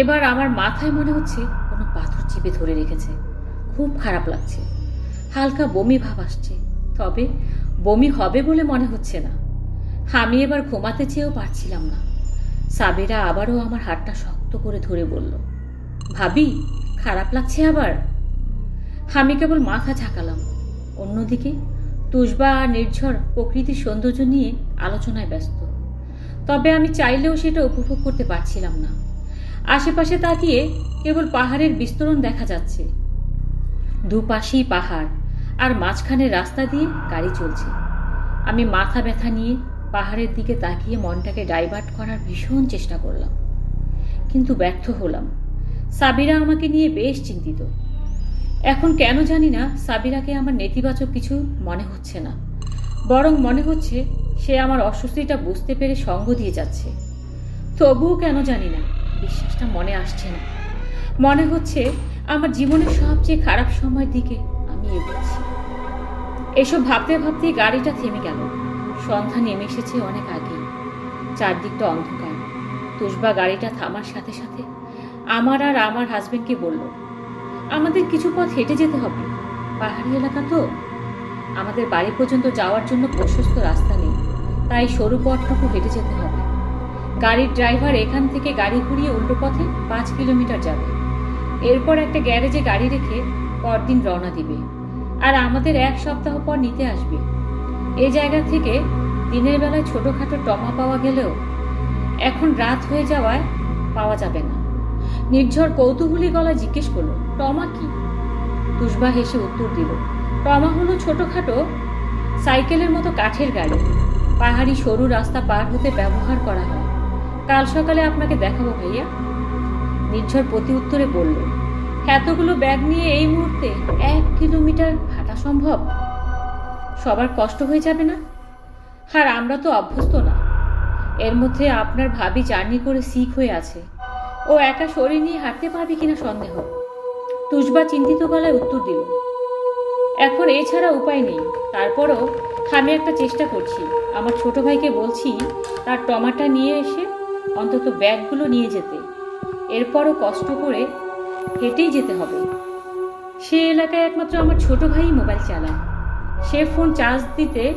এবার আমার মাথায় মনে হচ্ছে কোনো পাথর চেপে ধরে রেখেছে। খুব খারাপ লাগছে। হালকা বমি ভাব আসছে। তবে বমি হবে বলে মনে হচ্ছে না। আমি এবার ঘুমাতে চেয়েও পারছিলাম না। সাবিরা আবারও আমার হাতটা শক্ত করে ধরে বলল, ভাবি, খারাপ লাগছে আবার? আমি কেবল মাথা ঝাঁকালাম। অন্যদিকে তুষবা আর নির্ঝর প্রকৃতির সৌন্দর্য নিয়ে আলোচনায় ব্যস্ত। তবে আমি চাইলেও সেটা উপভোগ করতে পারছিলাম না। আশেপাশে তাকিয়ে কেবল পাহাড়ের বিস্তরণ দেখা যাচ্ছে। দুপাশেই পাহাড় আর মাঝখানে রাস্তা দিয়ে গাড়ি চলছে। আমি মাথা ব্যথা নিয়ে পাহাড়ের দিকে তাকিয়ে মনটাকে ডাইভার্ট করার ভীষণ চেষ্টা করলাম। কিন্তু ব্যর্থ হলাম। সাবিরা আমাকে নিয়ে বেশ চিন্তিত। এখন কেন জানি না সাবিরাকে আমার নেতিবাচক কিছু মনে হচ্ছে না। বরং মনে হচ্ছে সে আমার অস্বস্তিটা বুঝতে পেরে সঙ্গ দিয়ে যাচ্ছে। তবুও কেন জানি না বিশ্বাসটা মনে আসছে না। মনে হচ্ছে আমার জীবনের সবচেয়ে খারাপ সময়ের দিকে আমি এগোচ্ছি। এসব ভাবতে ভাবতেই গাড়িটা থেমে গেল। সন্ধ্যা নেমে এসেছে অনেক আগেই চারদিকটা অন্ধকার। তুষবা গাড়িটা থামার সাথে সাথে আমার আর আমার হাজবেন্ডকে বলল, আমাদের কিছু পথ হেঁটে যেতে হবে। পাহাড়ি এলাকা তো। আমাদের বাড়ি পর্যন্ত যাওয়ার জন্য প্রশস্ত রাস্তা নেই। তাই সরু পথটুকু হেঁটে যেতে হবে। গাড়ির ড্রাইভার এখান থেকে গাড়ি ঘুরিয়ে উল্টো পথে পাঁচ কিলোমিটার যাবে। এরপর একটা গ্যারেজে গাড়ি রেখে পরদিন রওনা দিবে। আর আমাদের এক সপ্তাহ পর নিতে আসবে। এই জায়গা থেকে দিনের বেলায় ছোটোখাটো টমা পাওয়া গেলেও এখন রাত হয়ে যাওয়ায় পাওয়া যাবে না। নির্ঝর কৌতূহলী গলা জিজ্ঞেস করল, টমা কি? তুষবা হেসে উত্তর দিল, টমা হলো ছোটোখাটো সাইকেলের মতো কাঠের গাড়ি। পাহাড়ি সরু রাস্তা পার হতে ব্যবহার করা হয়। কাল সকালে আপনাকে দেখাবো ভাইয়া। নির্ঝর প্রতি উত্তরে বলল, এতগুলো ব্যাগ নিয়ে এই মুহূর্তে এক কিলোমিটার হাঁটা সম্ভব? সবার কষ্ট হয়ে যাবে না? আর আমরা তো অভ্যস্ত না। এর মধ্যে আপনার ভাবি জার্নি করে শিখ হয়ে আছে। ও একা শরীর নিয়ে হাঁটতে পারবে কিনা সন্দেহ? তুষবা চিন্তিত গলায় উত্তর দিল, এখন এছাড়া উপায় নেই। তারপরও আমি একটা চেষ্টা করছি। আমার ছোট ভাইকে বলছি, তার টমাটা নিয়ে এসে অন্তত ব্যাগগুলো নিয়ে যেতে। এরপরও কষ্ট করে হেঁটেই যেতে হবে। সে এলাকায় একমাত্র আমার ছোট ভাই মোবাইল চালায় সে ফোন চার্জ দিতে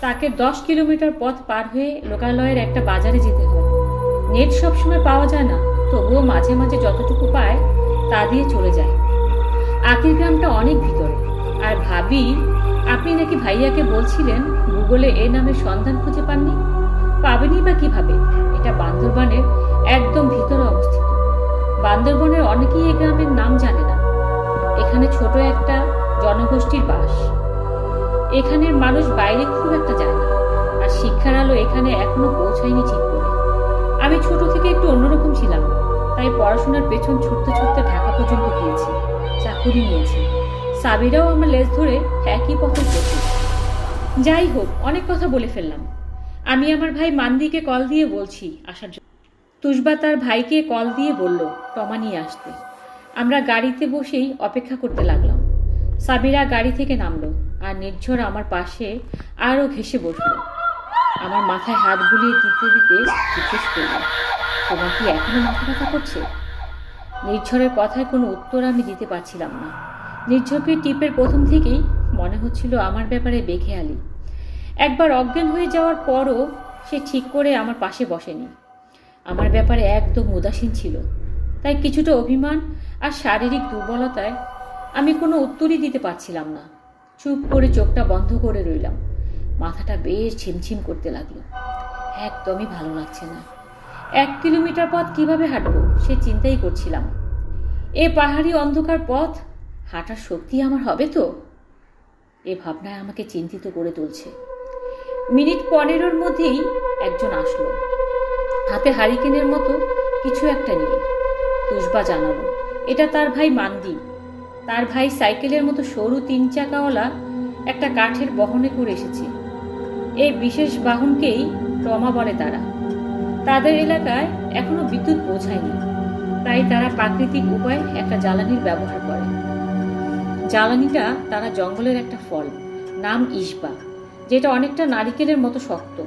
তাকে দশ কিলোমিটার পথ পার হয়ে লোকালয়ের একটা বাজারে যেতে হয়। নেট সবসময় পাওয়া যায় না, তবুও মাঝে মাঝে যতটুকু পায় তা দিয়ে চলে যায়। আতির গ্রামটা অনেক ভিতরে। আর ভাবি, আপনি নাকি ভাইয়াকে বলছিলেন গুগলে এ নামের সন্ধান খুঁজে পাননি? পাবেনই বা কীভাবে? এটা বান্দরবানের একদম ভিতরে অবস্থিত। বান্দরবনের অনেকেই এই গ্রামের নাম জানে না। এখানে ছোট একটা জনগোষ্ঠীর বাস। এখানের মানুষ বাইরে খুব একটা যায় না, আর শিক্ষার আলো এখানে এখনও পৌঁছায়নি ঠিক করে। আমি ছোট থেকে একটু অন্যরকম ছিলাম, তাই পড়াশোনার পেছন ছুটতে ছুটতে ঢাকা পর্যন্ত গিয়েছি, চাকুরি নিয়েছি। সাবিরাও আমার লেজ ধরে একই পথে যাই হোক, অনেক কথা বলে ফেললাম। আমি আমার ভাই মান্দিকে কল দিয়ে বলছি আসার জন্য। তুষবা তার ভাইকে কল দিয়ে বলল টমা নিয়ে আসতে। আমরা গাড়িতে বসেই অপেক্ষা করতে লাগলাম। সাবিরা গাড়ি থেকে নামলো আর নির্ঝর আমার পাশে আরও ঘেসে বসল। আমার মাথায় হাত বুলিয়ে দিতে দিতে জিজ্ঞেস করলাম তোমার কি এখনও মাথা ব্যথা করছে? নির্ঝরের কথায় কোনো উত্তর আমি দিতে পারছিলাম না। নির্ঝরকে টিপের প্রথম থেকেই মনে হচ্ছিল আমার ব্যাপারে বেখেয়ালি। একবার অজ্ঞান হয়ে যাওয়ার পরও সে ঠিক করে আমার পাশে বসেনি। আমার ব্যাপারে একদম উদাসীন ছিল। তাই কিছুটা অভিমান আর শারীরিক দুর্বলতায় আমি কোনো উত্তরই দিতে পারছিলাম না। চুপ করে চোখটা বন্ধ করে রইলাম। মাথাটা বেশ ঝিমঝিম করতে লাগল। একদমই ভালো লাগছে না। এক কিলোমিটার পথ কীভাবে হাঁটবো সে চিন্তাই করছিলাম। এ পাহাড়ি অন্ধকার পথ, হাঁটার শক্তি আমার হবে তো? এ ভাবনায় আমাকে চিন্তিত করে তুলছে। মিনিট পনেরোর মধ্যেই একজন আসলো। হাতে হারিকেনের মতো কিছু একটা নিয়ে। তুষবা জানালো, এটা তার ভাই মান্দি। তার ভাই সাইকেলের মতো সরু তিন চাকাওয়ালা একটা কাঠের বহনে করে এসেছে। এই বিশেষ বাহনকেই ট্রমা বলে তারা। তাদের এলাকায় এখনও বিদ্যুৎ পৌঁছায়নি তাই তারা প্রাকৃতিক উপায়ে একটা জ্বালানির ব্যবহার করে। জ্বালানিটা তারা জঙ্গলের একটা ফল। নাম ইসবা। যেটা অনেকটা নারিকেলের মতো শক্ত।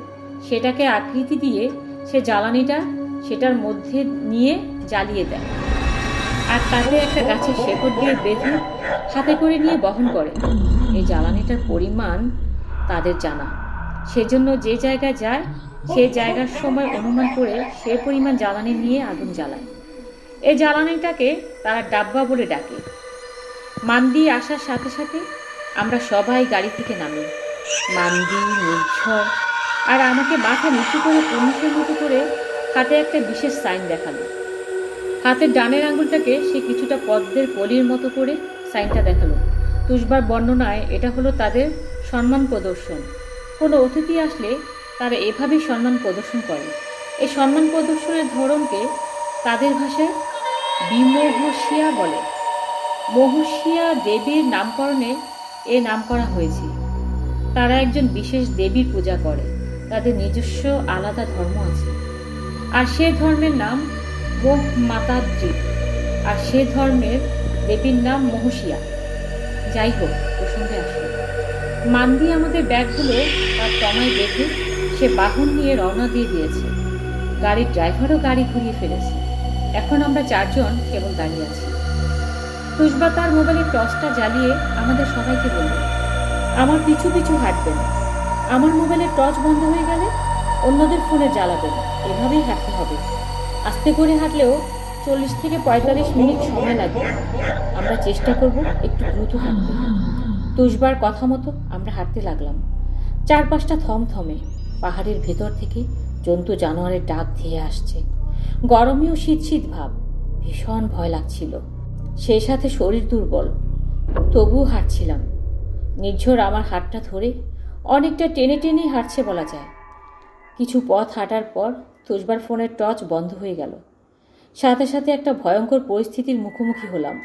সেটাকে আকৃতি দিয়ে সে জ্বালানিটা সেটার মধ্যে নিয়ে জ্বালিয়ে দেয়। আর তাতে একটা গাছের শেকড় দিয়ে বেঁধে হাতে করে নিয়ে বহন করে। এই জ্বালানিটার পরিমাণ তাদের জানা। সেজন্য যে জায়গায় যায়, সে জায়গার সময় অনুমান করে সে পরিমাণ জ্বালানি নিয়ে আগুন জ্বালায়। এই জ্বালানিটাকে তারা ডাব্বা বলে ডাকে। মান্দি আসার সাথে সাথে আমরা সবাই গাড়ি থেকে নামি। মান্দি নির্ঝর। আর আমাকে মাথা নিচু করে পুলিশের মতো করে হাতে একটা বিশেষ সাইন দেখাল। হাতের ডানের আঙুলটাকে সে কিছুটা পদ্মের পলির মতো করে সাইনটা দেখাল। তুষবার বর্ণনায় এটা হলো তাদের সম্মান প্রদর্শন। কোনো অতিথি আসলে তারা এভাবেই সম্মান প্রদর্শন করে। এই সম্মান প্রদর্শনের ধরনকে তাদের ভাষায় বিমোহসিয়া বলে। মহুষিয়া দেবীর নামকরণে এ নাম করা হয়েছে। তারা একজন বিশেষ দেবীর পূজা করে। তাদের নিজস্ব আলাদা ধর্ম আছে। আর সে ধর্মের নাম মোহ মাতাদ্রি আর সে ধর্মের দেবীর নাম মহুষিয়া যাই হোক, প্রসঙ্গে আসলো মান্দি আমাদের ব্যাগগুলো তার তমায় দেখে সে বাহন নিয়ে রওনা দিয়ে দিয়েছে। গাড়ির ড্রাইভারও গাড়ি ঘুরিয়ে ফেলেছে। এখন আমরা চারজন কেবল দাঁড়িয়ে আছি। তুষবা তার মোবাইলের টর্চটা জ্বালিয়ে আমাদের সবাইকে বলল আমার পিছু পিছু হাঁটবেন। আমার মোবাইলের টর্চ বন্ধ হয়ে গেলে অন্যদের ফোনে জ্বালাবেন। এভাবেই হাঁটতে হবে। আস্তে করে হাঁটলেও চল্লিশ থেকে পঁয়তাল্লিশ মিনিট সময় লাগবে। আমরা চেষ্টা করব একটু দ্রুত হাঁটতে। তুষবার কথা মতো আমরা হাঁটতে লাগলাম। চারপাশটা থমথমে। পাহাড়ের ভেতর থেকে জন্তু জানোয়ারের ডাক ধেয়ে আসছে। গরমেও শীত শীত ভাব। ভীষণ ভয় লাগছিল। সেই সাথে শরীর দুর্বল। তবুও হাঁটছিলাম। নির্ঝর আমার হাতটা ধরে অনেকটা টেনে টেনেই হাঁটছে বলা যায়। কিছু পথ হাঁটার পর তুষবার ফোনের টর্চ বন্ধ হয়ে গেল। সাথে সাথে একটা ভয়ঙ্কর পরিস্থিতির মুখোমুখি হলাম।